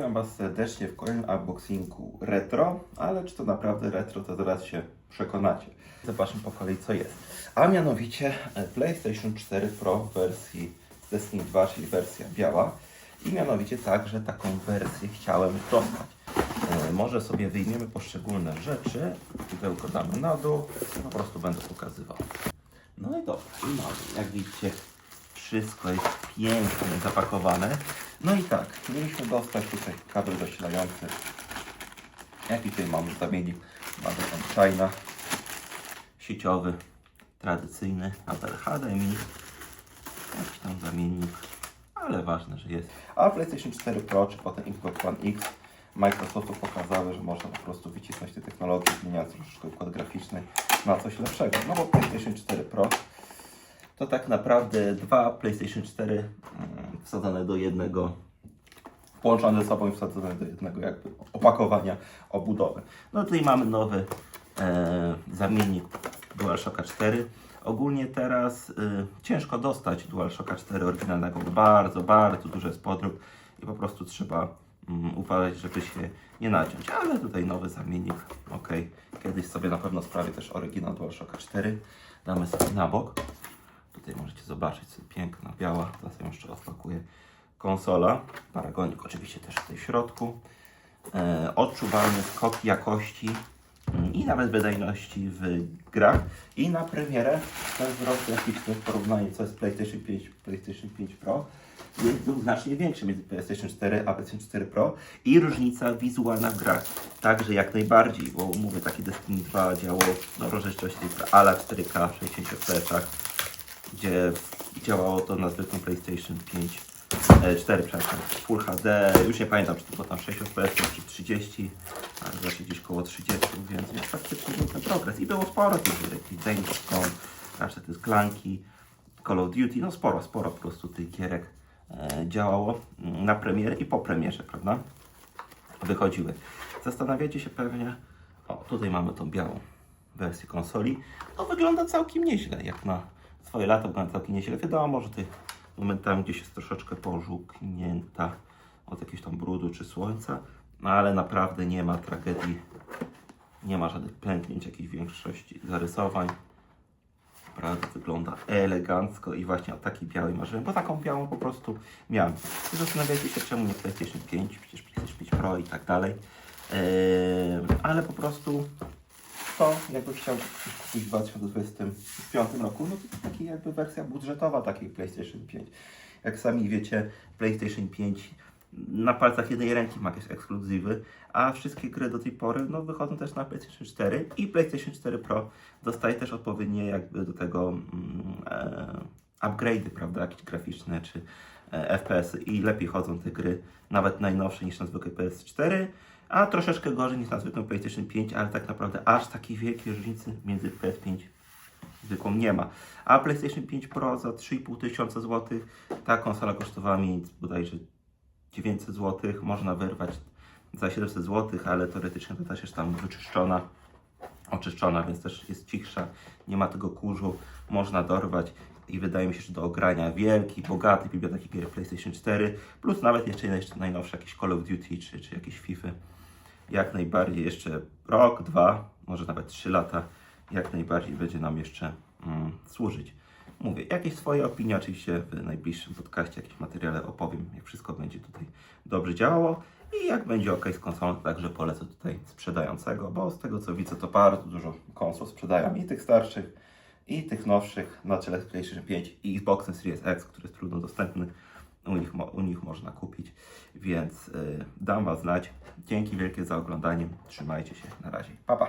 Witam Was serdecznie w kolejnym unboxingu retro, ale czy to naprawdę retro, to zaraz się przekonacie. Zobaczmy po kolei co jest. A mianowicie e, PlayStation 4 Pro w wersji Destiny 2, czyli wersja biała. I mianowicie także taką wersję chciałem dostać. E, Może sobie wyjmiemy poszczególne rzeczy, pudełko damy na dół, po prostu będę pokazywał. No i dobra, mamy, jak widzicie, wszystko jest pięknie zapakowane. No i tak, mieliśmy dostać tutaj kabel zasilający. Jaki tutaj mamy zamiennik? Mamy tam China, sieciowy, tradycyjny, kabel HDMI, jakiś tam zamiennik, ale ważne, że jest. A PlayStation 4 Pro, czy potem Xbox One X, Microsoftu pokazały, że można po prostu wycisnąć te technologie, zmieniając troszeczkę układ graficzny na coś lepszego. No bo PlayStation 4 Pro to tak naprawdę dwa PlayStation 4 mm, wsadzone do jednego, połączone ze sobą i wsadzone do jednego jakby opakowania, obudowy. No tutaj mamy nowy e, zamiennik DualShocka 4. Ogólnie teraz e, ciężko dostać DualShocka 4 oryginalnego, bardzo, bardzo dużo jest podrób i po prostu trzeba mm, uważać, żeby się nie naciąć. Ale tutaj nowy zamiennik, ok. Kiedyś sobie na pewno sprawię też oryginał DualShocka 4. Damy sobie na bok. Tutaj możecie zobaczyć, co piękna, biała. Teraz ją jeszcze rozpakuję. Konsola, paragonik oczywiście też w środku. E, odczuwalny skok jakości mm, i nawet wydajności w grach. I na premierę ten wzrost graficzny w porównaniu co jest PlayStation 5, PlayStation 5 Pro jest znacznie większy między PlayStation 4 a PlayStation 4 Pro i różnica wizualna w grach. Także jak najbardziej, bo mówię, taki Destiny 2 działo no, rozdzielczości ala 4K w 60 fps, gdzie działało to na zwykłym PlayStation 5, e, 4, przepraszam, Full HD, już nie pamiętam, czy to było tam 60 fps, czy 30, ale właśnie gdzieś koło 30, więc no, faktycznie był ten progres. I było sporo tych gier, jakieś Gone, reszta te sklanki, Call of Duty, no sporo, sporo po prostu tych gierek e, działało mm, na premierę i po premierze, prawda? Wychodziły. Zastanawiacie się pewnie, o tutaj mamy tą białą wersję konsoli. No wygląda całkiem nieźle, jak na swoje lata wygląda całkiem nieźle. Wiadomo, że tych momentami gdzieś jest troszeczkę pożółknięta od jakiegoś tam brudu czy słońca, no ale naprawdę nie ma tragedii, nie ma żadnych pęknięć, jakiejś większości zarysowań. Naprawdę wygląda elegancko i właśnie o takiej białej marzyłem, bo taką białą po prostu miałem. I zastanawiacie się, czemu nie PlayStation 5, przecież PlayStation 5 Pro i tak dalej. Eee, ale po prostu to jakby chciał kupić w 2025 roku, no to taka jakby wersja budżetowa takiej PlayStation 5. Jak sami wiecie, PlayStation 5 na palcach jednej ręki ma jakieś ekskluzywy, a wszystkie gry do tej pory no, wychodzą też na PlayStation 4 i PlayStation 4 Pro dostaje też odpowiednie jakby do tego mm, e, upgrade'y, prawda, jakieś graficzne czy e, FPS-y i lepiej chodzą te gry, nawet najnowsze niż na zwykłej PS4, a troszeczkę gorzej niż na zwykłym PlayStation 5, ale tak naprawdę aż takiej wielkiej różnicy między PS5 zwykłą nie ma. A PlayStation 5 Pro za 3,5 tysiąca złotych, ta konsola kosztowała mi bodajże 900 zł, można wyrwać za 700 zł, ale teoretycznie to też jest tam wyczyszczona, oczyszczona, więc też jest cichsza, nie ma tego kurzu, można dorwać i wydaje mi się, że do ogrania wielki, bogaty biblioteki gier PlayStation 4, plus nawet jeszcze, jeszcze najnowsze jakieś Call of Duty czy, czy jakieś FIFA. Jak najbardziej jeszcze rok, dwa, może nawet trzy lata, jak najbardziej będzie nam jeszcze mm, służyć. Mówię, jakieś swoje opinie oczywiście w najbliższym podcaście, jakieś materiale opowiem, jak wszystko będzie tutaj dobrze działało i jak będzie ok z konsolą, to także polecę tutaj sprzedającego, bo z tego co widzę, to bardzo dużo konsol sprzedają i tych starszych, i tych nowszych, na czele z PlayStation 5 i Xboxem Series X, który jest trudno dostępny, u nich, u nich można kupić, więc y, dam Was znać. Dzięki wielkie za oglądanie, trzymajcie się, na razie, pa pa!